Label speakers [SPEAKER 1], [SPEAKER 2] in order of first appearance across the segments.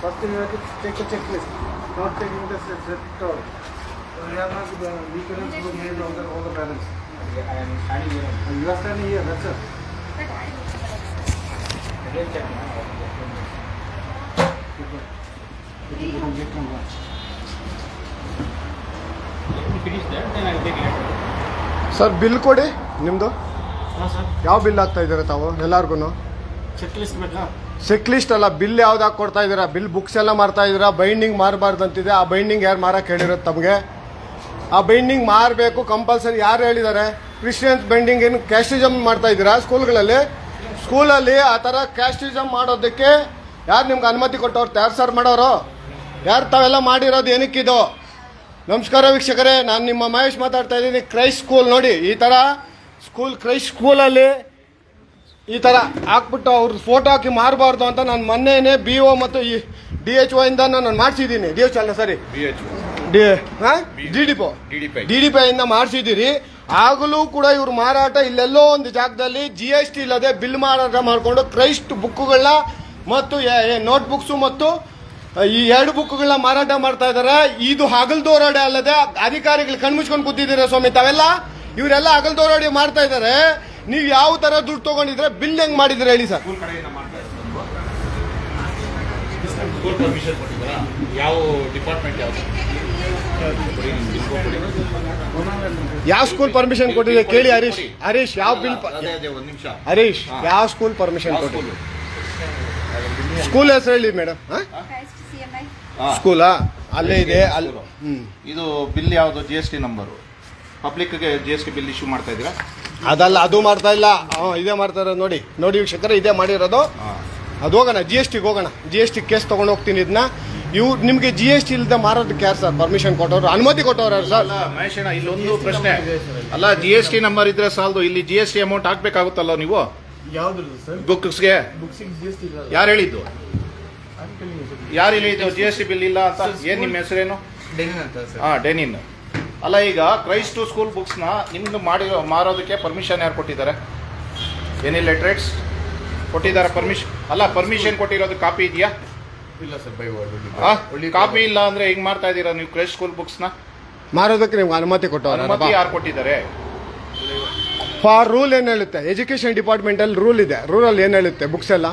[SPEAKER 1] First ನೀವೆ ಟೆಕ್ check list ಕಾಟ್ ತೆಗಿನಿಂದ set set to balance
[SPEAKER 2] sir bill ಕೊಡಿ ನಿಮ್ಮದು
[SPEAKER 1] ಸರ್
[SPEAKER 2] ಯಾವ ಬಿಲ್ ಹಾಕ್ತಿದ್ರು ತಾವು ಎಲ್ಲಾರ್ಗು ನೋ
[SPEAKER 1] ಚೆಕ್ ಲಿಸ್ಟ್ ಬೇಕಾ
[SPEAKER 2] ಚೆಕ್ ಲಿಸ್ಟ್ ಅಲ್ಲ ಬಿಲ್ ಯಾವ್ದು ಹಾಕಿ ಕೊಡ್ತಾ ಇದ್ದೀರಾ? ಬಿಲ್ ಬುಕ್ಸ್ ಎಲ್ಲ ಮಾರ್ತಾ ಇದ್ದೀರಾ? ಬೈಂಡಿಂಗ್ ಮಾರಬಾರ್ದು ಅಂತಿದೆ. ಆ ಬೈಂಡಿಂಗ್ ಯಾರು ಮಾರಕ್ಕೆ ಹೇಳಿರೋದು ತಮಗೆ? ಆ ಬೈಂಡಿಂಗ್ ಮಾರಬೇಕು ಕಂಪಲ್ಸರಿ ಯಾರು ಹೇಳಿದ್ದಾರೆ? ಕ್ರಿಶ್ಚಿಯನ್ಸ್ ಬೈಂಡಿಂಗ್ ಏನು ಕ್ಯಾಸ್ಟಿಸಮ್ ಮಾಡ್ತಾ ಇದ್ದೀರಾ ಸ್ಕೂಲ್ಗಳಲ್ಲಿ ಸ್ಕೂಲಲ್ಲಿ ಆ ಥರ ಕ್ಯಾಸ್ಟಿಸಮ್ ಮಾಡೋದಕ್ಕೆ ಯಾರು ನಿಮ್ಗೆ ಅನುಮತಿ ಕೊಟ್ಟವ್ರು? ಯಾರು ಸರ್ ಮಾಡೋರು? ಯಾರು ತಾವೆಲ್ಲ ಮಾಡಿರೋದು? ಏನಕ್ಕಿದು ನಮಸ್ಕಾರ ವೀಕ್ಷಕರೇ, ನಾನು ನಿಮ್ಮ ಮಹೇಶ್ ಮಾತಾಡ್ತಾ ಇದ್ದೀನಿ. ಕ್ರೈಸ್ಟ್ ಸ್ಕೂಲ್ ನೋಡಿ, ಈ ಥರ ಸ್ಕೂಲ್ ಕ್ರೈಸ್ಟ್ ಸ್ಕೂಲಲ್ಲಿ ಈ ಥರ ಹಾಕ್ಬಿಟ್ಟು ಅವ್ರ ಫೋಟೋ ಹಾಕಿ ಮಾರಬಾರ್ದು ಅಂತ ನಾನು ಮೊನ್ನೆನೇ ಬಿ ಒ ಮತ್ತು ಈ ಡಿ ಎಚ್ ಒ ಇಂದ ನಾನು ಮಾಡಿಸಿದ್ದೀನಿ. ಡಿ ಎಚ್ ಅಲ್ಲ ಸರಿ ಡಿ ಹಾಂ? ಡಿ ಡಿ ಪೋ ಡಿ ಡಿ ಪಿ ಇಂದ ಮಾಡಿಸಿದ್ದೀರಿ. ಆಗಲೂ ಕೂಡ ಇವ್ರ ಮಾರಾಟ ಇಲ್ಲೆಲ್ಲೋ ಒಂದು ಜಾಗದಲ್ಲಿ ಜಿ ಎಸ್ ಟಿ ಇಲ್ಲದೆ ಬಿಲ್ ಮಾರಾಟ ಮಾಡಿಕೊಂಡು ಕ್ರೈಸ್ಟ್ ಬುಕ್ಗಳನ್ನ ಮತ್ತು ನೋಟ್ ಬುಕ್ಸು ಮತ್ತು ಈ ಎರಡು ಬುಕ್ಗಳನ್ನ ಮಾರಾಟ ಮಾಡ್ತಾ ಇದ್ದಾರೆ ಇದು ಹಗಲ್ದೋರಾಡೆ ಅಲ್ಲದೆ ಅಧಿಕಾರಿಗಳು ಕಣ್ಮುಚ್ಕೊಂಡು ಕೂತಿದ್ದೀರಾ ಸ್ವಾಮಿ ತಾವೆಲ್ಲ? ಇವರೆಲ್ಲ ಹಗಲ್ದೋರಾಡಿ ಮಾಡ್ತಾ ಇದ್ದಾರೆ ನೀವು ಯಾವ ತರ ದುಡ್ಡು ತಗೊಂಡಿದ್ರೆ ಬಿಲ್ ಹೆಂಗ್ ಮಾಡಿದ್ರೆ ಹೇಳಿ ಸರ್.
[SPEAKER 3] ಸ್ಕೂಲ್ ಕಡೆಯಿಂದ ಮಾಡ್ತಾ ಇರೋದು ಸ್ಕೂಲ್ ಪರ್ಮಿಷನ್ ಕೊಟ್ಟಿದ್ದೀರಾ? ಯಾವ ಡಿಪಾರ್ಟ್ಮೆಂಟ್.
[SPEAKER 2] ಯಾವ ಸ್ಕೂಲ್ ಪರ್ಮಿಷನ್ ಕೊಟ್ಟಿದೆ ಕೇಳಿ ಹರೀಶ್. ಹರೀಶ್ ಯಾವ ಬಿಲ್
[SPEAKER 3] ಅದೇ ಅದೇ ಒಂದು ನಿಮಿಷ.
[SPEAKER 2] ಹರೀಶ್ ಯಾವ ಸ್ಕೂಲ್ ಪರ್ಮಿಷನ್ ಕೊಟ್ಟಿದೆ?
[SPEAKER 3] ಸ್ಕೂಲ್
[SPEAKER 2] ಹೆಸರು ಹೇಳಿ ಮೇಡಮ್ ಸ್ಕೂಲಾ ಅಲ್ಲೇ ಇದೆ ಅಲ್ಲಿ.
[SPEAKER 3] ಇದು ಬಿಲ್ ಯಾವುದು? G S T number ಪಬ್ಲಿಕ್ಗೆ G S T bill issue ಮಾಡ್ತಾ ಇದ್ದೀರಾ?
[SPEAKER 2] ಅದಲ್ಲ ಅದು ಮಾಡ್ತಾ ಇಲ್ಲ. ಹಾ ಇದೇ ಮಾಡ್ತಾ ಇರೋದು ನೋಡಿ. ನೋಡಿ ವೀಕ್ಷಕರ ಇದೇ ಮಾಡಿರೋದು. ಅದು ಹೋಗೋಣ ಜಿ ಎಸ್ ಟಿಗೆ ಹೋಗೋಣ. ಜಿ ಎಸ್ ಟಿ ಕೇಸ್ ತಗೊಂಡು ಹೋಗ್ತೀನಿ ಇದನ್ನ ಇವ್ ನಿಮಗೆ ಜಿ ಎಸ್ ಟಿ ಇಲ್ಲದೆ ಮಾರೋದಕ್ಕೆ ಯಾರು ಸರ್ ಪರ್ಮಿಷನ್ ಕೊಟ್ಟವ್ರು? ಅನುಮತಿ ಕೊಟ್ಟವ್ರು ಯಾರು ಸರ್?
[SPEAKER 3] ಅಲ್ಲ ಮಹೇಶಣ್ಣ ಇಲ್ಲೊಂದು ಪ್ರಶ್ನೆ. ಅಲ್ಲ ಜಿ ಎಸ್ ಟಿ ನಂಬರ್ ಇದ್ರೆ ಸಾಲದು ಇಲ್ಲಿ ಜಿ ಎಸ್ ಟಿ ಅಮೌಂಟ್ ಹಾಕ್ಬೇಕಾಗುತ್ತಲ್ಲ ನೀವು? ಬುಕ್ಸ್ಗೆ ಯಾರು ಹೇಳಿದ್ದು? ಯಾರು ಹೇಳಿದ್ದು? ಜಿ ಎಸ್ ಟಿ ಬಿಲ್ ಇಲ್ಲ ಅಂತ? ಏನ್ ನಿಮ್ಮ ಹೆಸರೇನು?
[SPEAKER 1] ಡೆನಿನ್ ಅಂತ ಸರ್.
[SPEAKER 3] ಹಾ ಡೆನಿನ್. ಅಲ್ಲ ಈಗ ಕ್ರೈಸ್ಟ್ ಸ್ಕೂಲ್ ಬುಕ್ಸ್ನ ನಿಮ್ದು ಮಾಡಿ ಮಾರೋದಕ್ಕೆ ಪರ್ಮಿಷನ್ ಯಾರು ಕೊಟ್ಟಿದ್ದಾರೆ? ಎನಿ ಲೆಟ್ರೇಟ್ಸ್ ಕೊಟ್ಟಿದ್ದಾರೆ ಪರ್ಮಿಷನ್ ಅಲ್ಲ ಪರ್ಮಿಷನ್ ಕೊಟ್ಟಿರೋದು ಕಾಪಿ ಇದೆಯಾ?
[SPEAKER 1] ಇಲ್ಲ ಸರ್ ಬೈ ವರ್ಡ್
[SPEAKER 3] ಕಾಪಿ ಇಲ್ಲ ಅಂದ್ರೆ ಹಿಂಗೆ ಮಾಡ್ತಾ ಇದ್ದೀರಾ ನೀವು ಕ್ರೈಸ್ಟ್ ಸ್ಕೂಲ್ ಬುಕ್ಸ್ನ
[SPEAKER 2] ಮಾರೋದಕ್ಕೆ ನಿಮ್ಗೆ ಅನುಮತಿ
[SPEAKER 3] ಅನುಮತಿ
[SPEAKER 2] ಕೊಟ್ಟವ್ರು
[SPEAKER 3] ಯಾರು ಕೊಟ್ಟಿದ್ದಾರೆ?
[SPEAKER 2] ಫಾರ್ ರೂಲ್ ಏನು ಹೇಳುತ್ತೆ? ಎಜುಕೇಶನ್ ಡಿಪಾರ್ಟ್ಮೆಂಟ್ ಅಲ್ಲಿ ರೂಲ್ ಇದೆ. ರೂಲ್ ಏನು ಹೇಳುತ್ತೆ? ಬುಕ್ಸ್ ಎಲ್ಲ?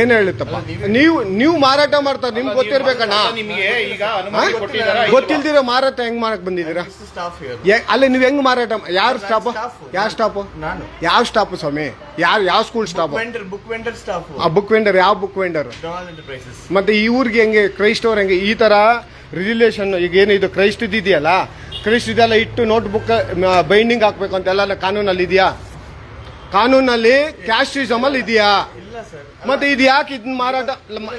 [SPEAKER 2] ಏನ್ ಹೇಳುತ್ತಪ್ಪ? ನೀವು ನೀವು ಮಾರಾಟ ಮಾಡ್ತಾರೆ ನಿಮ್ಗೆ ಗೊತ್ತಿರ್ಬೇಕಣ್ಣ.
[SPEAKER 3] ನಿಮಗೆ ಈಗ ಅನುಮತಿ?
[SPEAKER 2] ಗೊತ್ತಿಲ್ದಿರ ಮಾರಾಟ ಹೆಂಗ್ ಮಾಡಕ್ ಬಂದಿದ್ದೀರಾ?
[SPEAKER 1] ಸ್ಟಾಫ್ ಹಿಯರ್
[SPEAKER 2] ಅಲ್ಲಿ ನೀವು ಹೆಂಗ್ ಮಾರಾಟ ಯಾರು ಸ್ಟಾಪ್. ಯಾವ ಸ್ಟಾಪ್
[SPEAKER 1] ನಾನು.
[SPEAKER 2] ಯಾವ ಸ್ಟಾಪ್ ಸ್ವಾಮಿ? ಯಾರು ಯಾವ school
[SPEAKER 1] staff book vendor staff
[SPEAKER 2] ಆ ಬುಕ್ ವೆಂಡರ್ ಯಾವ ಬುಕ್ ವೆಂಡರ್ ಮತ್ತೆ ಈ ಊರಿಗೆ ಹೆಂಗೆ ಕ್ರೈಸ್ಟ್ ಅವ್ರ ಹೆಂಗೆ ಈ ತರ ರಿಲೇಷನ್ ಈಗ ಏನು ಇದು ಕ್ರೈಸ್ಟ್ ಇದೆಯಲ್ಲ ಕ್ರೈಸ್ಟ್ ಇದೆಲ್ಲ ಇಟ್ಟು ನೋಟ್ ಬುಕ್ ಬೈಂಡಿಂಗ್ ಹಾಕ್ಬೇಕು ಅಂತೆಲ್ಲ ಕಾನೂನಲ್ಲಿ ಇದೆಯಾ? ಕಾನೂನಲ್ಲಿ ಕ್ಯಾಸ್ಟಿಸಮ್ ಅಲ್ಲಿ ಇದೆಯಾ?
[SPEAKER 1] ಸರ್
[SPEAKER 2] ಮತ್ತೆ ಇದು ಯಾಕೆ ಇದನ್ನ ಮಾರಾಟ?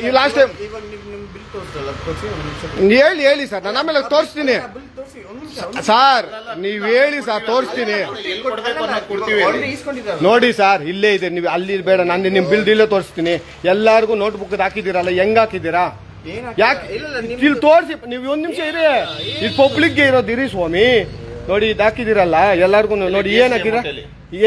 [SPEAKER 2] ಈ ಲಾಸ್ಟ್ ಟೈಮ್
[SPEAKER 1] ಇವಾಗ ನೀವು ನಿಮ್ ಬಿಲ್ ತೋರಿಸಲ್ಲ ತೋರಿಸಿ ಒಂದು ನಿಮಿಷ.
[SPEAKER 2] ಹೇಳಿ ಹೇಳಿ ಸರ್ ನಾನು ಆಮೇಲೆ ತೋರಿಸ್ತೀನಿ.
[SPEAKER 1] ಬಿಲ್ ತೋರಿಸಿ ಒಂದು ನಿಮಿಷ
[SPEAKER 2] ಸರ್ ನೀವು ಹೇಳಿ ಸರ್ ತೋರಿಸ್ತೀನಿ.
[SPEAKER 3] ಎಲ್ಲಿ ಕೊಡ್ಬೇಕು ಅನ್ನೋದು ಕೊಡ್ತೀವಿ
[SPEAKER 1] ಆಲ್ರೆಡಿ ಇಸ್ಕೊಂಡಿದ್ದಾರೆ
[SPEAKER 2] ನೋಡಿ ಸರ್ ಇಲ್ಲೇ ಇದೆ. ನೀವು ಅಲ್ಲಿ ಬೇಡ ನಾನು ನಿಮ್ಮ ಬಿಲ್ ಇಲ್ಲೇ ತೋರಿಸ್ತೀನಿ. ಎಲ್ಲರಿಗೂ ನೋಟ್ ಬುಕ್ ಹಾಕಿದ್ದೀರಲ್ಲ ಹೆಂಗ್ ಹಾಕಿದ್ದೀರಾ?
[SPEAKER 1] ಏನ್
[SPEAKER 2] ಯಾಕೆ
[SPEAKER 1] ಇಲ್ಲ ಇಲ್ಲ ನಿಮ್
[SPEAKER 2] ಇಲ್ಲಿ ತೋರಿಸಿ ನೀವು ಒಂದ್ ನಿಮಿಷ ಇರಿ. ಇದು ಪಬ್ಲಿಕ್ಗೆ ಇರೋದು ಇರಿ ಸ್ವಾಮಿ. ನೋಡಿ ಇದು ಹಾಕಿದಿರಲ್ಲ ಎಲ್ಲಾರ್ಗು ನೋಡಿ ಏನ್ ಹಾಕಿರ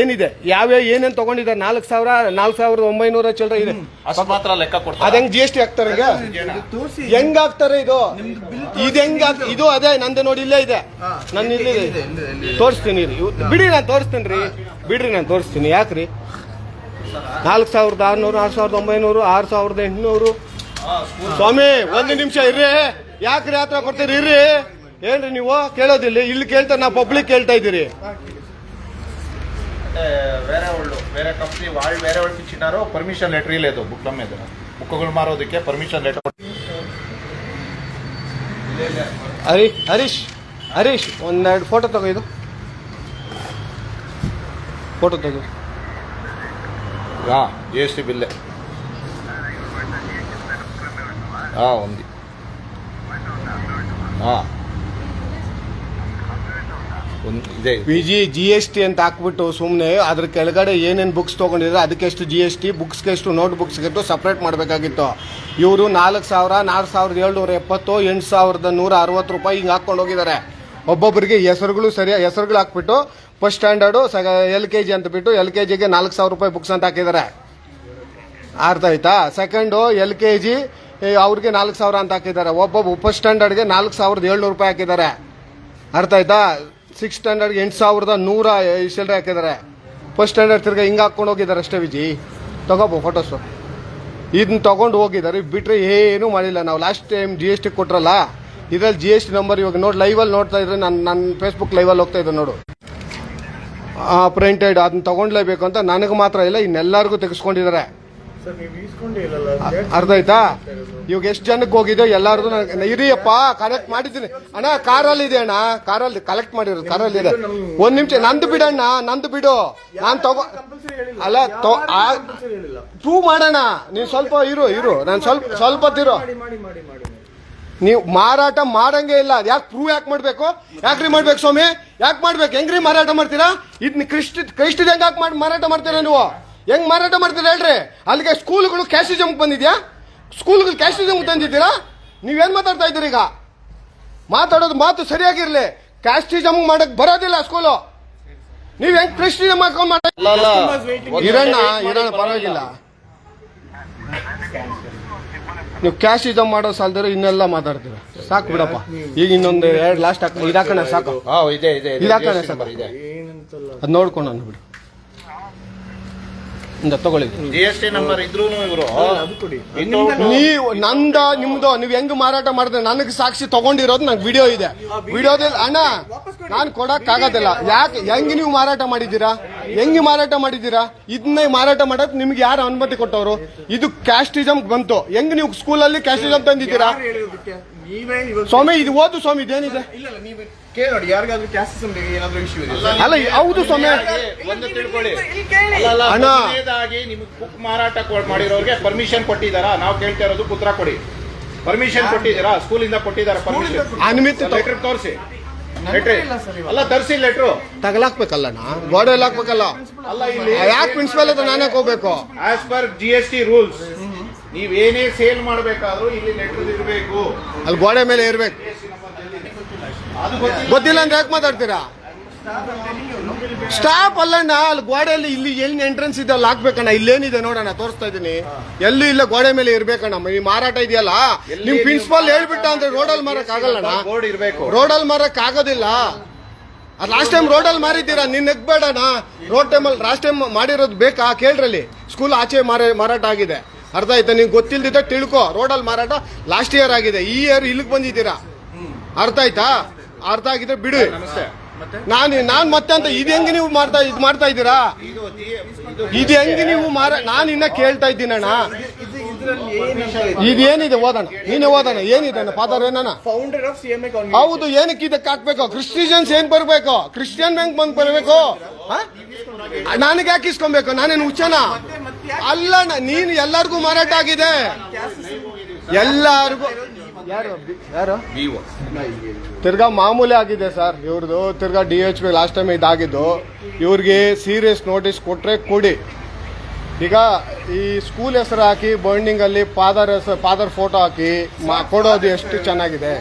[SPEAKER 2] ಏನಿದೆ? ಯಾವ್ಯಾವ ಏನೇನು ತಗೊಂಡಿದ್ದಾರೆ ನಾಲ್ಕು ಸಾವಿರ ನಾಲ್ಕು ಸಾವಿರದ ಒಂಬೈನೂರ ಚಿಲ್ಲರೆ ಇದೆ.
[SPEAKER 3] ಅಷ್ಟು ಮಾತ್ರ ಲೆಕ್ಕ ಕೊಡ್ತಾರೆ.
[SPEAKER 2] ಹೆಂಗ್ ಜಿ ಎಸ್ ಟಿ ಹಾಕ್ತಾರೆ ಈಗ?
[SPEAKER 1] ತೋರಿಸಿ.
[SPEAKER 2] ಹೆಂಗ್ ಹಾಕ್ತಾರೆ ಇದು? ಇದು ಹೆಂಗ್ ಇದು ಅದೇ ನಂದು ನೋಡಿ ಇಲ್ಲೇ ಇದೆ. ನನ್ನ ಇಲ್ಲಿದೆ ತೋರಿಸ್ತೀನಿ ರೀ ಬಿಡಿ ನಾನು ತೋರಿಸ್ತೀನಿ ರೀ. ಬಿಡ್ರಿ ನಾನು ತೋರಿಸ್ತೀನಿ. ಯಾಕ್ರಿ? ನಾಲ್ಕು ಸಾವಿರದ ಆರ್ನೂರು ಆರು ಸಾವಿರದ ಒಂಬೈನೂರು ಆರು ಸಾವಿರದ ಎಂಟುನೂರು. ಸ್ವಾಮಿ ಒಂದು ನಿಮಿಷ ಇರ್ರಿ. ಯಾಕ್ರಿ ಹತ್ರ ಕೊಡ್ತೀರಿ? ಇರ್ರಿ. ಏನ್ರಿ ನೀವು? ಕೇಳೋದಿಲ್ಲ. ಇಲ್ಲಿ ಕೇಳ್ತಾರೆ ನಾವು ಪಬ್ಲಿಕ್ ಕೇಳ್ತಾ ಇದ್ದೀರಿ.
[SPEAKER 3] అంటే వేరే వాళ్ళు వేరే కంపెనీ వాళ్ళు వేరే వాళ్ళకి ఇచ్చినారో పర్మిషన్ లెటర్ లేదు బుక్ల మీద బుక్కులు మారోదಕ್ಕೆ పర్మిషన్ లెటర్
[SPEAKER 2] ಹರಿ హరీష్ ಹರೀಶ್ ಒಂದೆರಡು ಫೋಟೋ ತಗೋ ಇದು ಫೋಟೋ ತಗೋ
[SPEAKER 3] ಹಾಂ ಜಿ ఉంది ಹಾಂ
[SPEAKER 2] ಒಂದು ಜಿ ಎಸ್ ಟಿ ಅಂತ ಹಾಕ್ಬಿಟ್ಟು ಸುಮ್ಮನೆ ಅದ್ರ ಕೆಳಗಡೆ ಏನೇನು ಬುಕ್ಸ್ ತೊಗೊಂಡಿದ್ರೆ ಅದಕ್ಕೆಷ್ಟು ಜಿ ಎಸ್ ಟಿ ಬುಕ್ಸ್ಗೆಷ್ಟು ನೋಟ್ ಬುಕ್ಸ್ಗೆಷ್ಟು ಸಪ್ರೇಟ್ ಮಾಡಬೇಕಾಗಿತ್ತು. ಇವರು ನಾಲ್ಕು ಸಾವಿರ, ನಾಲ್ಕು ಸಾವಿರದ ಏಳ್ನೂರ ಎಪ್ಪತ್ತು, ಎಂಟು ಸಾವಿರದ ನೂರ ಅರವತ್ತು ರೂಪಾಯಿ ಹಿಂಗೆ ಹಾಕ್ಕೊಂಡು ಹೋಗಿದ್ದಾರೆ. ಒಬ್ಬೊಬ್ಬರಿಗೆ ಹೆಸರುಗಳು ಸರಿ ಹೆಸರುಗಳು ಹಾಕ್ಬಿಟ್ಟು ಫಸ್ಟ್ ಸ್ಟ್ಯಾಂಡರ್ಡು ಸ, ಎಲ್ ಕೆ ಜಿ ಅಂತ ಬಿಟ್ಟು ಎಲ್ ಕೆ ಜಿಗೆ ನಾಲ್ಕು ಸಾವಿರ ರೂಪಾಯಿ ಬುಕ್ಸ್ ಅಂತ ಹಾಕಿದ್ದಾರೆ. ಅರ್ಥ ಆಯ್ತಾ? ಸೆಕೆಂಡು ಎಲ್ ಕೆ ಜಿ ಅವ್ರಿಗೆ ನಾಲ್ಕು ಸಾವಿರ ಅಂತ ಹಾಕಿದ್ದಾರೆ. ಒಬ್ಬೊಬ್ಬ ಫಸ್ಟ್ ಸ್ಟ್ಯಾಂಡರ್ಡ್ಗೆ ನಾಲ್ಕು ಸಾವಿರದ ಏಳ್ನೂರು ರೂಪಾಯಿ ಹಾಕಿದ್ದಾರೆ. ಅರ್ಥ ಆಯ್ತಾ? ಸಿಕ್ಸ್ ಸ್ಟ್ಯಾಂಡರ್ಡ್ಗೆ ಎಂಟು ಸಾವಿರದ ನೂರ ಸೆಲ್ರಿ ಹಾಕಿದ್ದಾರೆ. ಫಸ್ಟ್ ಸ್ಟ್ಯಾಂಡರ್ಡ್ ತಿರ್ಗ ಹಿಂಗೆ ಹಾಕ್ಕೊಂಡು ಹೋಗಿದ್ದಾರೆ ಅಷ್ಟೇ ವಿಜಿ. ತಗೋಬೋ ಫೋಟೋಸು ಇದನ್ನ ತೊಗೊಂಡು ಹೋಗಿದ್ದಾರೆ. ಬಿಟ್ಟರೆ ಏನೂ ಮಾಡಿಲ್ಲ. ನಾವು last time G S T ಕೊಟ್ರಲ್ಲ, ಇದ್ರಲ್ಲಿ ಜಿ ಎಸ್ ಟಿ ನಂಬರ್ ಇವಾಗ ನೋಡಿ ಲೈವಲ್ಲಿ ನೋಡ್ತಾ ಇದ್ರೆ ನಾನು ನನ್ನ ಫೇಸ್ಬುಕ್ ಲೈವಲ್ಲಿ ಹೋಗ್ತಾ ಇದ್ದೆ ನೋಡು. ಪ್ರಿಂಟೆಡ್ ಅದನ್ನ ತೊಗೊಂಡ್ಲೇಬೇಕು ಅಂತ ನನಗೆ ಮಾತ್ರ ಇಲ್ಲ, ಇನ್ನೆಲ್ಲರಿಗೂ ತೆಗೆಸ್ಕೊಂಡಿದ್ದಾರೆ.
[SPEAKER 1] ಸರ್ ನೀವು ಈಸ್ಕೊಂಡೇ ಇಲ್ಲಲ್ಲ?
[SPEAKER 2] ಅ- ಆಯ್ತಾ? ಇವಾಗ ಎಷ್ಟು ಜನಕ್ಕೆ ಹೋಗಿದೆ ಎಲ್ಲಾರ್ದು ಇರಿಯಪ್ಪ ಕಲೆಕ್ಟ್ ಮಾಡಿದ್ದೀನಿ. ಅಣ್ಣ ಕಾರಲ್ಲಿ ಇದೆ ಅಣ್ಣ. ಕಾರಲ್ಲಿ ಕಲೆಕ್ಟ್ ಮಾಡಿರೋದು ಕಾರಲ್ಲಿ ಇದೆ. ಒಂದ್ ನಿಮಿಷ ನಂದು ಬಿಡಣ್ಣ ನಂದು ಬಿಡು. ನಾನು ತಗೋ ಅಲ್ಲ ಪ್ರೂವ್ ಮಾಡೋಣ. ನೀನ್ ಸ್ವಲ್ಪ ಇರು ಇರು. ನಾನು ಸ್ವಲ್ಪ ಸ್ವಲ್ಪ
[SPEAKER 1] ಮಾಡಿ
[SPEAKER 2] ನೀವು ಮಾರಾಟ ಮಾಡಂಗೆ ಇಲ್ಲ. ಯಾಕೆ ಪ್ರೂವ್ ಯಾಕೆ ಮಾಡ್ಬೇಕು? ಯಾಕ್ರಿ ಮಾಡ್ಬೇಕು ಸ್ವಾಮಿ? ಯಾಕೆ ಮಾಡ್ಬೇಕು? ಹೆಂಗ್ರಿ ಮಾರಾಟ ಮಾಡ್ತೀರಾ? ಇದನ್ನ ಕ್ರಿಸ್ಟ್ ಕ್ರಿಸ್ಟ್ ಹೆಂಗ್ ಯಾಕೆ ಮಾಡಿ ಮಾರಾಟ ಮಾಡ್ತೀರಾ ನೀವು? ಹೆಂಗ್ ಮಾರಾಟ ಮಾಡ್ತೀರಾ ಹೇಳ್ರಿ? ಅಲ್ಲಿಗೆ ಸ್ಕೂಲ್ಗಳು ಕ್ಯಾಶಿಸಮ್ ಬಂದಿದ್ಯಾ? ಸ್ಕೂಲ್ಗಳು ಕ್ಯಾಶಿಸಮ್ ತಂದಿದ್ದೀರಾ? ನೀವೇನ್ ಮಾತಾಡ್ತಾ ಇದ್ದೀರಿ ಈಗ? ಮಾತಾಡೋದು ಮಾತು ಸರಿಯಾಗಿರ್ಲಿ. ಕ್ಯಾಸ್ಟಿಸಮ್ ಮಾಡಕ್ ಬರೋದಿಲ್ಲ ಸ್ಕೂಲು ನೀವ್ ಹೆಂಗ್ ಕ್ರಿಸ್ಟಿಸಮ್ ಮಾಡ್ಕೊಂಡ್ ಮಾಡ ಇರಣ್ಣ ಇರಣ್ಣ ಪರವಾಗಿಲ್ಲ. ನೀವು ಕ್ಯಾಶ್ ಇಜಮ್ ಮಾಡೋ ಸಾಲದ್ರೆ ಇನ್ನೆಲ್ಲ ಮಾತಾಡ್ತೀರ? ಸಾಕು ಬಿಡಪ್ಪ. ಈಗ ಇನ್ನೊಂದು ಎರಡು ಲಾಸ್ಟ್ ಹಾಕ ಇದಾಕಣ ಸಾಕು.
[SPEAKER 3] ಹಾ ಇದೆ ಇದೆ ಇದೆ.
[SPEAKER 2] ಇದಾಕಣ
[SPEAKER 1] ಸಾಕು.
[SPEAKER 2] ಅದು ನೋಡ್ಕೊಂಡು ಬಿಡು. ಇಂದ ತಗೊಳ್ಳಿ.
[SPEAKER 3] ಜಿ ಎಸ್ ಟಿ ನಂಬರ್ ಇದ್ರೂ ಇವರು.
[SPEAKER 1] ಅದು ಕೊಡಿ.
[SPEAKER 2] ನೀವು ನಂದ ನಿಮ್ದು ನೀವು ಹೆಂಗ್ ಮಾರಾಟ ಮಾಡಿದ್ರೆ ನನಗೆ ಸಾಕ್ಷಿ ತಗೊಂಡಿರೋದು ನಂಗೆ ವಿಡಿಯೋ ಇದೆ. ವಿಡಿಯೋದಲ್ಲಿ ಅಣ್ಣ ನಾನು ಕೊಡಕ್ ಆಗೋದಿಲ್ಲ. ಯಾಕೆ? ಹೆಂಗ್ ನೀವು ಮಾರಾಟ ಮಾಡಿದ್ದೀರಾ? ಹೆಂಗ್ ಮಾರಾಟ ಮಾಡಿದ್ದೀರಾ? ಇದನ್ನ ಮಾರಾಟ ಮಾಡಕ್ ನಿಮ್ಗೆ ಯಾರು ಅನುಮತಿ ಕೊಟ್ಟವರು? ಇದು ಕ್ಯಾಸ್ಟಿಸಮ್ ಬಂತು. ಹೆಂಗ್ ನೀವು ಸ್ಕೂಲಲ್ಲಿ ಕ್ಯಾಸ್ಟಿಸಮ್ ತಂದಿದ್ದೀರಾ?
[SPEAKER 1] ನೀವೇ ಇವಾಗ
[SPEAKER 2] ಸ್ವಾಮಿ ಇದು ಓದು ಸ್ವಾಮಿ ಇದೇನಿದೆ
[SPEAKER 1] ಇಲ್ಲ ಇಲ್ಲ ನೀವೇ ಕೇಳಿ ನೋಡಿ ಯಾರಿಗಾದ್ರೂ ಕ್ಯಾಸ್ಟಿಸಮ್ ಏನಾದ್ರೂ ಇಶ್ಯೂ ಇದೆ
[SPEAKER 2] ಅಲ್ಲ ಹೌದು ಸ್ವಾಮಿ.
[SPEAKER 3] ಒಂದು ತಿಳ್ಕೊಳ್ಳಿ. ಅಲ್ಲ, ಅಲ್ಲ,
[SPEAKER 2] ಅಣ್ಣ.
[SPEAKER 3] ಮೊದಲನೇದಾಗಿ ನಿಮ್ಗೆ ಬುಕ್ ಮಾರಾಟ ಮಾಡಿರೋರಿಗೆ ಪರ್ಮಿಷನ್ ಕೊಟ್ಟಿದ್ದಾರಾ? ನಾವು ಕೇಳ್ತಾ ಇರೋದು ಪುತ್ರ ಕೊಡಿ. ಪರ್ಮಿಷನ್ ಕೊಟ್ಟಿದ್ದೀರಾ? ಸ್ಕೂಲಿಂದ ಕೊಟ್ಟಿದ್ದಾರಾ ಪರ್ಮಿಷನ್
[SPEAKER 2] ಅನುಮತಿ
[SPEAKER 3] ಲೆಟರ್ ತೋರಿಸಿ. ಲೆಟ್ರ್ ಅಲ್ಲ ತರಿಸಿ ಲೆಟ್ರು
[SPEAKER 2] ತಗಲಾಕ್ಬೇಕಲ್ಲ ನಾ ಗೋಡೆಯಲ್ಲಿ ಹಾಕ್ಬೇಕಲ್ಲ
[SPEAKER 3] ಅಲ್ಲ ಇಲ್ಲಿ
[SPEAKER 2] ಯಾಕೆ ಪ್ರಿನ್ಸಿಪಲ್ ಹತ್ರ ನಾನೇ ಹೋಗ್ಬೇಕು?
[SPEAKER 3] As per G S T rules ನೀವೇನೇ ಸೇಲ್ ಮಾಡಬೇಕಾದ್ರೂ ಇಲ್ಲಿ ಲೆಟರ್ ಇರಬೇಕು.
[SPEAKER 2] ಅಲ್ಲಿ ಗೋಡೆ ಮೇಲೆ ಇರಬೇಕು.
[SPEAKER 3] ಗೊತ್ತಿಲ್ಲ.
[SPEAKER 2] ಅಂದ್ರೆ ಯಾಕೆ ಮಾತಾಡ್ತೀರಾ? ಸ್ಟಾಪ್ ಅಲ್ಲಣ್ಣ ಅಲ್ಲಿ ಗೋಡೆಯಲ್ಲಿ ಇಲ್ಲಿ ಎಲ್ಲಿ ಎಂಟ್ರೆನ್ಸ್ ಇದೆ ಅಲ್ಲಿ ಹಾಕ್ಬೇಕಣ್ಣ. ಇಲ್ಲೇನಿದೆ ನೋಡೋಣ ತೋರಿಸ್ತಾ ಇದೀನಿ ಎಲ್ಲೂ ಇಲ್ಲ ಗೋಡೆ ಮೇಲೆ ಇರ್ಬೇಕಣ್ಣ. ಈ ಮಾರಾಟ ಇದೆಯಲ್ಲ? ನಿಮ್ ಪ್ರಿನ್ಸಿಪಾಲ್ ಹೇಳ್ಬಿಟ್ಟ ಅಂದ್ರೆ ರೋಡಲ್ಲಿ ಮಾರಕ್ ಆಗಲ್ಲಣ್ಣ?
[SPEAKER 3] ರೋಡ್ ಇರಬೇಕು.
[SPEAKER 2] ರೋಡಲ್ಲಿ ಮಾರಕ್ ಆಗೋದಿಲ್ಲ. ಅದು ಲಾಸ್ಟ್ ಟೈಮ್ ರೋಡಲ್ಲಿ ಮಾರಿದ್ದೀರಾ? ನಿನ್ನ ನೆಗ್ಬೇಡಣ ರೋಡ್ ಟೈಮಲ್ಲಿ ಲಾಸ್ಟ್ ಟೈಮ್ ಮಾಡಿರೋದು ಬೇಕಾ ಕೇಳ್ರಲ್ಲಿ? ಸ್ಕೂಲ್ ಆಚೆ ಮಾರ ಮಾರಾಟ ಆಗಿದೆ. ಅರ್ಥ ಆಯ್ತಾ ನೀವು ಗೊತ್ತಿಲ್ದಿದ್ದ ತಿಳ್ಕೊ. ರೋಡಲ್ಲಿ ಮಾರಾಟ ಲಾಸ್ಟ್ ಇಯರ್ ಆಗಿದೆ. ಈ ಇಯರ್ ಇಲ್ಲಿಗೆ ಬಂದಿದ್ದೀರಾ? ಅರ್ಥ ಆಯ್ತಾ? ಅರ್ಥ ಆಗಿದ್ರೆ ಬಿಡು.
[SPEAKER 3] ನಮಸ್ತೆ.
[SPEAKER 2] ನಾನು ನಾನ್ ಮತ್ತೆ ಅಂತ ಇದು ಹೆಂಗೆ ನೀವು ಮಾಡ್ತಾ ಇದು ಮಾಡ್ತಾ ಇದ್ದೀರಾ?
[SPEAKER 3] ಇದು
[SPEAKER 2] ಹೆಂಗೆ ನೀವು ಮಾರ ನಾನು ಇನ್ನ ಕೇಳ್ತಾ ಇದ್ದೀನಣ್ಣ
[SPEAKER 1] ಇದು ಏನಿದೆ?
[SPEAKER 2] ಇದೇನಿದೆ ಓದೋಣ. ನೀನೇ ಓದೋಣ. ಏನಿದೆ ಫಾದರ್ ಏನಣ್ಣ?
[SPEAKER 1] ಫೌಂಡರ್ ಆಫ್ ಸಿಎಂ ಎ
[SPEAKER 2] ಹೌದು ಏನಕ್ಕೆ ಇದಕ್ಕೆ ಹಾಕ್ಬೇಕು? ಕ್ರಿಶ್ಚಿಯನ್ಸ್ ಏನ್ ಬರ್ಬೇಕು? ಕ್ರಿಶ್ಚಿಯನ್ ಹೆಂಗ್ ಬಂದ್ ಬರ್ಬೇಕು? ನನಗೆ ಯಾಕೆ ಇಸ್ಕೊಬೇಕು? ನಾನೇನು ಹುಚ್ಚನ? ಅಲ್ಲ ನೀನು ಎಲ್ಲರಿಗೂ ಮಾರಾಟ ಆಗಿದೆ. ಎಲ್ಲರಿಗೂ. ಯಾರು? ಯಾರು? ತಿರ್ಗಾ ಮಾಮೂಲಿ ಆಗಿದೆ ಸರ್ ಇವ್ರದ್ದು ತಿರ್ಗಾ D H P last time ಇದಾಗಿದ್ದು. ಇವ್ರಿಗೆ ಸೀರಿಯಸ್ ನೋಟಿಸ್ ಕೊಟ್ರೆ ಕೊಡಿ. ಈಗ ಈ ಸ್ಕೂಲ್ ಹೆಸರು ಹಾಕಿ ಬರ್ನಿಂಗ್ ಅಲ್ಲಿ ಫಾದರ್ ಹೆಸರು ಫಾದರ್ ಫೋಟೋ ಹಾಕಿ ಮಾ- ಕೊಡೋದು ಎಷ್ಟು ಚೆನ್ನಾಗಿದೆ.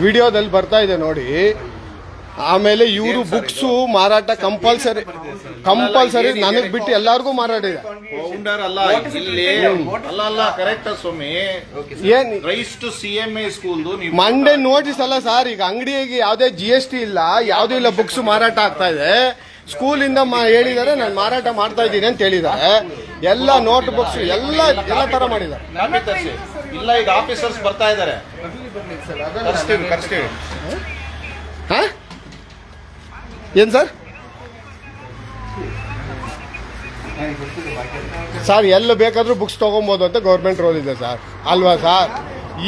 [SPEAKER 2] ವಿಡಿಯೋದಲ್ಲಿ ಬರ್ತಾ ಇದೆ ನೋಡಿ. ಆಮೇಲೆ ಇವರು ಬುಕ್ಸು ಮಾರಾಟ ಕಂಪಲ್ಸರಿ ಕಂಪಲ್ಸರಿ ನನಗೆ ಬಿಟ್ಟು ಎಲ್ಲಾರ್ಗು ಮಾರಾಟ ಇದೆ.
[SPEAKER 3] ಫೌಂಡರ್ ಅಲ್ಲ ಇಲ್ಲಿ ಅಲ್ಲ ಅಲ್ಲ ಕರೆಕ್ಟ್ ಸ್ವಾಮಿ.
[SPEAKER 2] ಏನ್
[SPEAKER 3] rise to C M A school ನೀವು
[SPEAKER 2] ಮಂಡೇ ನೋಟಿಸ್ ಅಲ್ಲ ಸರ್ ಈಗ ಅಂಗಡಿಯಾಗಿ ಯಾವ್ದೇ ಜಿ ಎಸ್ ಟಿ ಇಲ್ಲ ಯಾವ್ದು ಇಲ್ಲ ಬುಕ್ಸ್ ಮಾರಾಟ ಆಗ್ತಾ ಇದೆ. ಸ್ಕೂಲ್ ಇಂದ ಹೇಳಿದಾರೆ ನಾನು ಮಾರಾಟ ಮಾಡ್ತಾ ಇದ್ದೀನಿ ಅಂತ ಹೇಳಿದ್ದಾರೆ. ಎಲ್ಲ ನೋಟ್ ಬುಕ್ಸ್ ಎಲ್ಲ ಎಲ್ಲ ತರ ಮಾಡಿದ್ದಾರೆ.
[SPEAKER 3] ಇಲ್ಲ ಈಗ ಆಫೀಸರ್ಸ್ ಬರ್ತಾ ಇದ್ದಾರೆ. ಕರ್ಸ್ತೀವಿ ಕರ್ಸ್ತೀವಿ.
[SPEAKER 2] ಹಾ ಏನ್ ಸರ್? ಸರ್ ಎಲ್ಲ ಬೇಕಾದರೂ ಬುಕ್ಸ್ ತೊಗೊಬೋದು ಅಂತ ಗೌರ್ಮೆಂಟ್ ರೋಲ್ ಇದೆ ಸರ್. ಅಲ್ವಾ ಸರ್?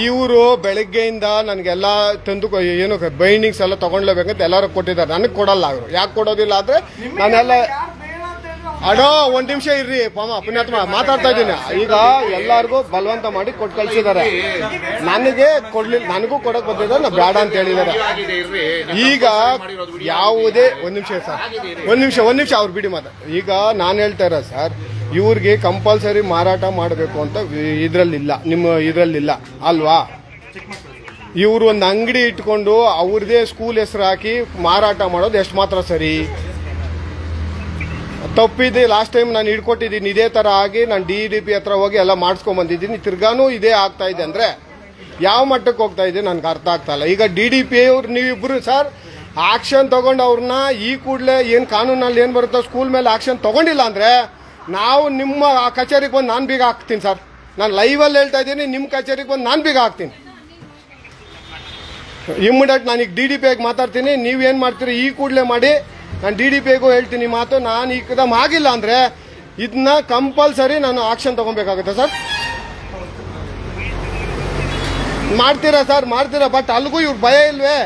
[SPEAKER 2] ಇವರು ಬೆಳಗ್ಗೆಯಿಂದ ನನಗೆಲ್ಲ ತಂದು ಏನು ಬೈಂಡಿಂಗ್ಸ್ ಎಲ್ಲ ತಗೊಂಡ್ಲೇಬೇಕಂತ ಎಲ್ಲರೂ ಕೊಟ್ಟಿದ್ದಾರೆ. ನನಗೆ ಕೊಡಲ್ಲ ಅವರು ಯಾಕೆ ಕೊಡೋದಿಲ್ಲ ಆದರೆ ನಾನೆಲ್ಲ ಅಡೋ, ಒಂದ್ ನಿಮಿಷ ಇರ್ರಿ. ಪಾಮ ಪುಣ್ಯಾತ್ಮ, ಮಾತಾಡ್ತಾ ಇದ್ದೀನಿ. ಈಗ ಎಲ್ಲಾರ್ಗೂ ಬಲವಂತ ಮಾಡಿ ಕೊಟ್ಟು ಕಳ್ಸಿದ್ದಾರೆ. ನನಗೆ ಕೊಡ್ಲಿಲ್ಲ ನನಗೂ ಕೊಡಕ್ ಬಂದಿದ್ದಾರೆ, ನಾ ಬೇಡ ಅಂತ
[SPEAKER 3] ಹೇಳಿದಾರೆ
[SPEAKER 2] ಈಗ ಯಾವುದೇ, ಒಂದ್ ನಿಮಿಷ ಸರ್. ಒಂದ್ ನಿಮಿಷ ಒಂದ್ ನಿಮಿಷ ಅವ್ರು ಬಿಡಿ ಮಾತಾ. ಈಗ ನಾನು ಹೇಳ್ತಾ ಇರೋ ಸರ್, ಇವ್ರಿಗೆ ಕಂಪಲ್ಸರಿ ಮಾರಾಟ ಮಾಡಬೇಕು ಅಂತ ಇದ್ರಲ್ಲಿಲ್ಲ, ನಿಮ್ಮ ಇದ್ರಲ್ಲಿಲ್ಲ, ಅಲ್ವಾ? ಇವ್ರು ಒಂದು ಅಂಗಡಿ ಇಟ್ಕೊಂಡು ಅವ್ರದೇ ಸ್ಕೂಲ್ ಹೆಸರು ಹಾಕಿ ಮಾರಾಟ ಮಾಡೋದು ಎಷ್ಟು ಮಾತ್ರ ಸರಿ? ತಪ್ಪಿದೆ. ಲಾಸ್ಟ್ ಟೈಮ್ ನಾನು ಹಿಡ್ಕೊಟ್ಟಿದ್ದೀನಿ ಇದೇ ತರ ಆಗಿ ನಾನು ಡಿ ಡಿ ಪಿ ಹತ್ರ ಹೋಗಿ ಎಲ್ಲ ಮಾಡಿಸ್ಕೊಂಡ್ ಬಂದಿದ್ದೀನಿ. ತಿರ್ಗಾನು ಇದೇ ಆಗ್ತಾ ಇದೆ ಅಂದ್ರೆ ಯಾವ ಮಟ್ಟಕ್ಕೆ ಹೋಗ್ತಾ ಇದೆ ನನ್ಗೆ ಅರ್ಥ ಆಗ್ತಾ ಈಗ ಡಿ ಡಿ ಪಿ ಅವ್ರು ನೀವಿಬ್ರು ಸರ್ ಆಕ್ಷನ್ ತಗೊಂಡು ಅವ್ರನ್ನ ಈ ಕೂಡಲೇ ಏನು ಕಾನೂನಲ್ಲಿ ಏನು ಬರುತ್ತೋ ಸ್ಕೂಲ್ ಮೇಲೆ ಆಕ್ಷನ್ ತಗೊಂಡಿಲ್ಲ ಅಂದ್ರೆ ನಾವು ನಿಮ್ಮ ಆ ಕಚೇರಿಗೆ ಬಂದು ನಾನು ಬೀಗ ಹಾಕ್ತೀನಿ ಸರ್. ನಾನು ಲೈವಲ್ಲಿ ಹೇಳ್ತಾ ಇದ್ದೀನಿ ನಿಮ್ಮ ಕಚೇರಿಗೆ ಬಂದು ನಾನು ಬೀಗ ಹಾಕ್ತೀನಿ. ಇಮ್ಮಿಡಿಯೇಟ್ ನಾನೀಗ ಡಿ ಡಿ ಪಿ ಆಗಿ ಮಾತಾಡ್ತೀನಿ. ನೀವೇನು ಮಾಡ್ತೀರಿ? ಈ ಕೂಡಲೇ ಮಾಡಿ ನಾನು ಡಿ ಡಿ ಪಿಗೂ ಹೇಳ್ತೀನಿ ಮಾತು ನಾನು ಈ ಕದಮ್ ಆಗಿಲ್ಲ ಅಂದರೆ ಇದನ್ನ ಕಂಪಲ್ಸರಿ ನಾನು ಆಕ್ಷನ್ ತಗೊಬೇಕಾಗುತ್ತೆ ಸರ್ ಮಾಡ್ತೀರಾ ಸರ್ ಮಾಡ್ತೀರಾ ಬಟ್ ಅಲ್ಲಿಗೂ ಇವ್ರು ಭಯ ಇಲ್ವೇ?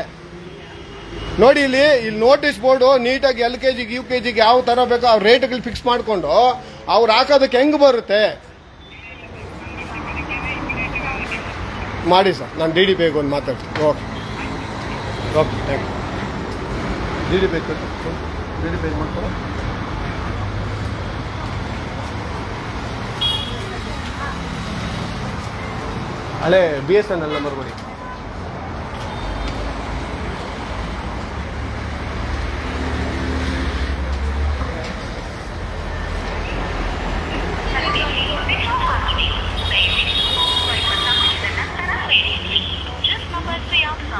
[SPEAKER 2] ನೋಡಿ ಇಲ್ಲಿ ಇಲ್ಲಿ ನೋಟಿಸ್ ಬೋರ್ಡು ನೀಟಾಗಿ ಎಲ್ ಕೆ ಜಿಗೆ ಯು ಕೆ ಜಿಗೆ ಯಾವ ಥರ ಬೇಕೋ ಅವ್ರ ರೇಟ್ಗಳು ಫಿಕ್ಸ್ ಮಾಡಿಕೊಂಡು ಅವ್ರು ಹಾಕೋದಕ್ಕೆ ಹೆಂಗೆ ಬರುತ್ತೆ? ಮಾಡಿ ಸರ್ ನಾನು ಡಿ ಡಿ ಪಿಗೆ ಒಂದು ಮಾತಾಡ್ತೀನಿ. Okay okay thank
[SPEAKER 1] you D ಬೇಕು ಡಿ ಪೇ ಮಾಡ್ತಾರೆ
[SPEAKER 2] ಹಳೆ B
[SPEAKER 4] S N L number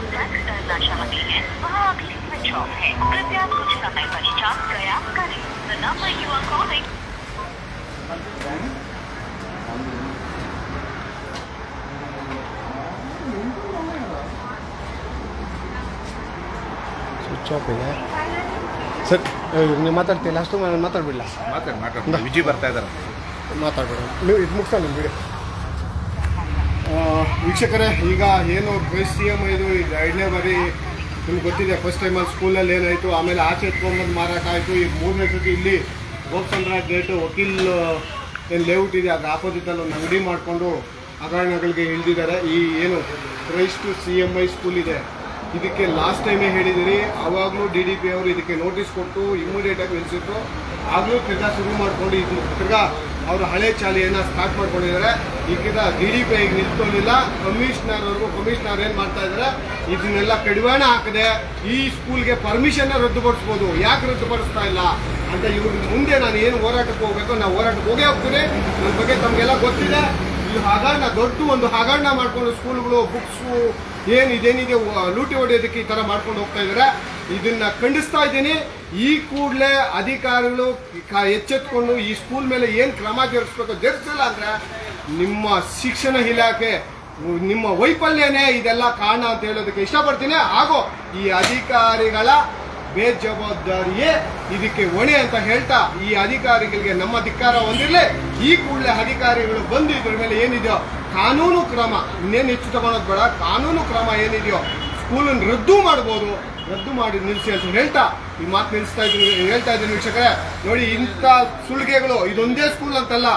[SPEAKER 4] संपर्क करना चाहते हैं वह अभी स्विच ऑफ है कृपया कुछ समय पश्चात प्रयास करें the number you are calling
[SPEAKER 2] switch off ಇದೆ ಸರ್ ನೀವು ಮಾತಾಡ್ತೀನಿ ಲಾಸ್ಟು ನಾನು ಮಾತಾಡ್ಬಿಡ್ಲ
[SPEAKER 3] ಮಾತಾಡಿ ಮಾತಾಡಿ ವಿಜಿ ಬರ್ತಾ ಇದಾರೆ
[SPEAKER 2] ಮಾತಾಡ್ಬೇಡ ನೀವು ಇದು ಮುಗಿಸ ನಿಮ್ಮ ವಿಡಿಯೋ ವೀಕ್ಷಕರೇ, ಈಗ ಏನು ಕ್ರೈಸ್ ಸಿ ಎಂ ಇದು ಈಗ ಎರಡನೇ ಬಾರಿ ನಿಮ್ಗೆ ಗೊತ್ತಿದೆ ಫಸ್ಟ್ ಟೈಮಲ್ಲಿ ಸ್ಕೂಲಲ್ಲಿ ಏನಾಯಿತು, ಆಮೇಲೆ ಆಚೆ ಎತ್ಕೊಂಬಂದು ಮಾರಾಟ ಆಯಿತು ಈಗ ಮೂರನೇ ಸತಿ ಇಲ್ಲಿ ಗೋಪ್ಸಂದ್ರ ಗೇಟ್ ವಕೀಲ್, ಏನು ಲೇಔಟ್ ಇದೆ ಅದು ಆಪೋಸಿಟಲ್ಲಿ ಒಂದು ಅಂಗಡಿ ಮಾಡಿಕೊಂಡು ಹಗರಣಗಳಿಗೆ ಇಳಿದಿದ್ದಾರೆ. ಈ ಏನು price to C M I school ಇದೆ, ಇದಕ್ಕೆ ಲಾಸ್ಟ್ ಟೈಮೇ ಹೇಳಿದಿರಿ. ಆವಾಗಲೂ ಡಿ ಡಿ ಪಿ ಅವರು ಇದಕ್ಕೆ ನೋಟಿಸ್ ಕೊಟ್ಟು ಇಮ್ಮಿಡಿಯೇಟಾಗಿ ನಿಲ್ಲಿಸಿದ್ರು ಆಗಲೂ ತಿರ್ಗಾ ಶುರು ಮಾಡಿಕೊಂಡು ಇದು ತಿರ್ಗಾ ಅವರು ಹಳೆ ಚಾಲಿಯನ್ನು ಸ್ಟಾರ್ಟ್ ಮಾಡ್ಕೊಂಡಿದ್ದಾರೆ. ಈಗ ಡಿ ಡಿ ಪಿ ನಿಂತ್ಕೊಂಡಿಲ್ಲ. ಕಮಿಷನರ್ ಅವ್ರಿಗೂ ಕಮಿಷನರ್ ಏನು ಮಾಡ್ತಾ ಇದ್ದಾರೆ? ಇದನ್ನೆಲ್ಲ ಕಡಿವಾಣ ಹಾಕದೆ ಈ ಸ್ಕೂಲ್ಗೆ ಪರ್ಮಿಷನ್ನ ರದ್ದುಪಡಿಸ್ಬೋದು. ಯಾಕೆ ರದ್ದುಪಡಿಸ್ತಾ ಇಲ್ಲ? ಅಂತ ಇವ್ರ ಮುಂದೆ ನಾನು ಏನು ಹೋರಾಟಕ್ಕೆ ಹೋಗಬೇಕು ನಾವು ಹೋರಾಟಕ್ಕೆ ಹೋಗೇ ಹೋಗ್ತೀನಿ. ನನ್ನ ಬಗ್ಗೆ ತಮಗೆಲ್ಲ ಗೊತ್ತಿದೆ. ಈ ಹಗರಣ ದೊಡ್ಡ ಒಂದು ಹಗರಣ ಮಾಡ್ಕೊಂಡು ಸ್ಕೂಲ್ಗಳು ಬುಕ್ಸು ಏನು ಇದೇನಿದೆ ವ- ಲೂಟಿ ಹೊಡೆಯೋದಕ್ಕೆ ಈ ಥರ ಮಾಡ್ಕೊಂಡು ಹೋಗ್ತಾ ಇದ್ದಾರೆ. ಇದನ್ನ ಖಂಡಿಸ್ತಾ ಇದ್ದೀನಿ. ಈ ಕೂಡಲೇ ಅಧಿಕಾರಿಗಳು ಎಚ್ಚೆತ್ಕೊಂಡು ಈ ಸ್ಕೂಲ್ ಮೇಲೆ ಏನು ಕ್ರಮ ಜರುಗಿಸ್ಬೇಕು ಜರುಗಿಸಿಲ್ಲ ಅಂದ್ರೆ ನಿಮ್ಮ ಶಿಕ್ಷಣ ಇಲಾಖೆ, ನಿಮ್ಮ ವೈಫಲ್ಯನೇ ಇದೆಲ್ಲ ಕಾರಣ ಅಂತ ಹೇಳೋದಕ್ಕೆ ಇಷ್ಟಪಡ್ತೀನಿ. ಹಾಗೂ ಈ ಅಧಿಕಾರಿಗಳ ಬೇಜವಾಬ್ದಾರಿಯೇ ಇದಕ್ಕೆ ಹೊಣೆ ಅಂತ ಹೇಳ್ತಾ ಈ ಅಧಿಕಾರಿಗಳಿಗೆ ನಮ್ಮ ಧಿಕ್ಕಾರ ಹೊಂದಿರಲಿ ಈ ಕೂಡಲೇ ಅಧಿಕಾರಿಗಳು ಬಂದು ಇದ್ರ ಮೇಲೆ ಏನಿದೆಯೋ ಕಾನೂನು ಕ್ರಮ, ಇನ್ನೇನು ಹೆಚ್ಚು ತಗೊಳೋದು ಬೇಡ, ಕಾನೂನು ಕ್ರಮ ಏನಿದೆಯೋ ಸ್ಕೂಲನ್ನು ರದ್ದು ಮಾಡ್ಬೋದು. ರದ್ದು ಮಾಡಿ ನಿಲ್ಲಿಸಿ ಅಂತ ಹೇಳ್ತಾ. ಈ ಮಾತು ನಿಲ್ಲಿಸ್ತಾ ಇದ್ದೀನಿ ಹೇಳ್ತಾ ಇದ್ದೀನಿ ವೀಕ್ಷಕರೇ. ನೋಡಿ ಇಂಥ ಸುಳ್ಗೆಗಳು ಇದೊಂದೇ ಸ್ಕೂಲ್ ಅಂತಲ್ಲ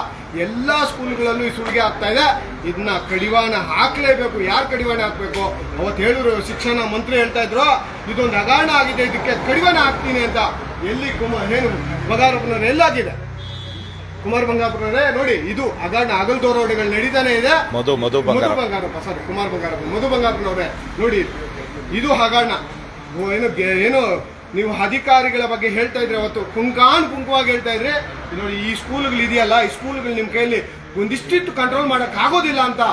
[SPEAKER 2] ಎಲ್ಲ ಸ್ಕೂಲ್ಗಳಲ್ಲೂ ಈ ಸುಳ್ಗೆ ಆಗ್ತಾ ಇದೆ. ಇದನ್ನ ಕಡಿವಾಣ ಹಾಕಲೇಬೇಕು. ಯಾರು ಕಡಿವಾಣ ಹಾಕಬೇಕು? ಅವತ್ತು ಹೇಳಿದ್ರು ಶಿಕ್ಷಣ ಮಂತ್ರಿ ಹೇಳ್ತಾ ಇದ್ರು ಇದೊಂದು ಹಗಾಣ ಆಗಿದೆ ಇದಕ್ಕೆ ಕಡಿವಾಣ ಹಾಕ್ತೀನಿ ಅಂತ. ಎಲ್ಲಿ ಕುಮಾರ್ ಏನು ಬಂಗಾರಪ್ಪನವ್ರು ಎಲ್ಲಾಗಿದೆ? ಕುಮಾರ್ ಬಂಗಾರಪ್ಪನವರೇ ನೋಡಿ ಇದು ಹಗರಣ ಅಗಲ್ದೋರೋಡೆಗಳು ನಡೀತಾನೆ ಇದೆ.
[SPEAKER 3] ಮಧು ಮಧು
[SPEAKER 2] ಮಧು
[SPEAKER 3] ಬಂಗಾರ
[SPEAKER 2] ಬಂಗಾರಪ್ಪ ಸಾರಿ ಕುಮಾರ್ ಬಂಗಾರಪ್ಪ ಮಧು ಬಂಗಾರಪ್ಪನವರೇ. ನೋಡಿ ಇದು ಹಗರಣ. ಓ, ಏನು ಏನು ನೀವು ಅಧಿಕಾರಿಗಳ ಬಗ್ಗೆ ಹೇಳ್ತಾ ಇದ್ರೆ ಅವತ್ತು ಕುಂಕಾನ್ ಕುಂಕುವಾಗಿ ಹೇಳ್ತಾ ಇದ್ರೆ ನೋಡಿ ಈ ಸ್ಕೂಲ್ಗಳು ಇದೆಯಲ್ಲ, ಈ ಸ್ಕೂಲ್ಗಳು ನಿಮ್ಮ ಕೈಯಲ್ಲಿ ಒಂದಿಷ್ಟಿಟ್ಟು ಕಂಟ್ರೋಲ್ ಮಾಡಕ್ ಆಗೋದಿಲ್ಲ ಅಂತ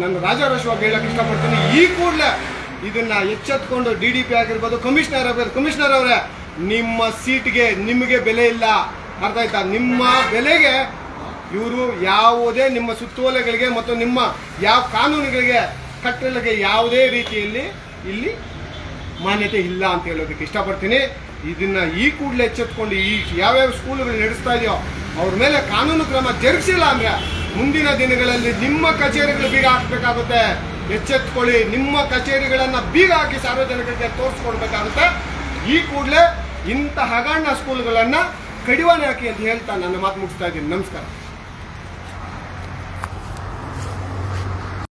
[SPEAKER 2] ನಾನು ರಾಜಾರೋಷವಾಗಿ ಹೇಳಕ್ ಇಷ್ಟಪಡ್ತೀನಿ. ಈ ಕೂಡಲೇ ಇದನ್ನ ಎಚ್ಚೆತ್ಕೊಂಡು ಡಿ ಡಿ ಪಿ ಆಗಿರ್ಬೋದು ಕಮಿಷನರ್ ಆಗಿರ್ಬೋದು ಕಮಿಷನರ್ ಅವರೇ, ನಿಮ್ಮ ಸೀಟ್ಗೆ ನಿಮಗೆ ಬೆಲೆ ಇಲ್ಲ. ಅರ್ಥ ಆಯ್ತಾ ನಿಮ್ಮ ಬೆಲೆಗೆ ಇವರು ಯಾವುದೇ ನಿಮ್ಮ ಸುತ್ತೋಲೆಗಳಿಗೆ ಮತ್ತು ನಿಮ್ಮ ಯಾವ ಕಾನೂನುಗಳಿಗೆ ಕಟ್ಟಲಿಗೆ ಯಾವುದೇ ರೀತಿಯಲ್ಲಿ ಇಲ್ಲಿ ಮಾನ್ಯತೆ ಇಲ್ಲ ಅಂತ ಹೇಳೋದಕ್ಕೆ ಇಷ್ಟಪಡ್ತೀನಿ. ಇದನ್ನ ಈ ಕೂಡಲೇ ಎಚ್ಚೆತ್ಕೊಂಡು ಈ ಯಾವ್ಯಾವ ಸ್ಕೂಲ್ಗಳು ನಡೆಸ್ತಾ ಇದೆಯೋ ಅವ್ರ ಮೇಲೆ ಕಾನೂನು ಕ್ರಮ ಜರುಗಿಸಿಲ್ಲ ಅಂದ್ರೆ ಮುಂದಿನ ದಿನಗಳಲ್ಲಿ ನಿಮ್ಮ ಕಚೇರಿಗಳು ಬೀಗ ಹಾಕಬೇಕಾಗುತ್ತೆ. ಎಚ್ಚೆತ್ಕೊಳ್ಳಿ, ನಿಮ್ಮ ಕಚೇರಿಗಳನ್ನು ಬೀಗ ಹಾಕಿ ಸಾರ್ವಜನಿಕರಿಗೆ ತೋರಿಸ್ಕೊಡ್ಬೇಕಾಗುತ್ತೆ. ಈ ಕೂಡಲೇ ಇಂಥ ಹಗರಣ ಸ್ಕೂಲ್ಗಳನ್ನ ಕಡಿವಾಣ ಹಾಕಿ ಅಂತ ಹೇಳ್ತಾ ನನ್ನ ಮಾತು ಮುಗಿಸ್ತಾ ಇದ್ದೀನಿ. ನಮಸ್ಕಾರ.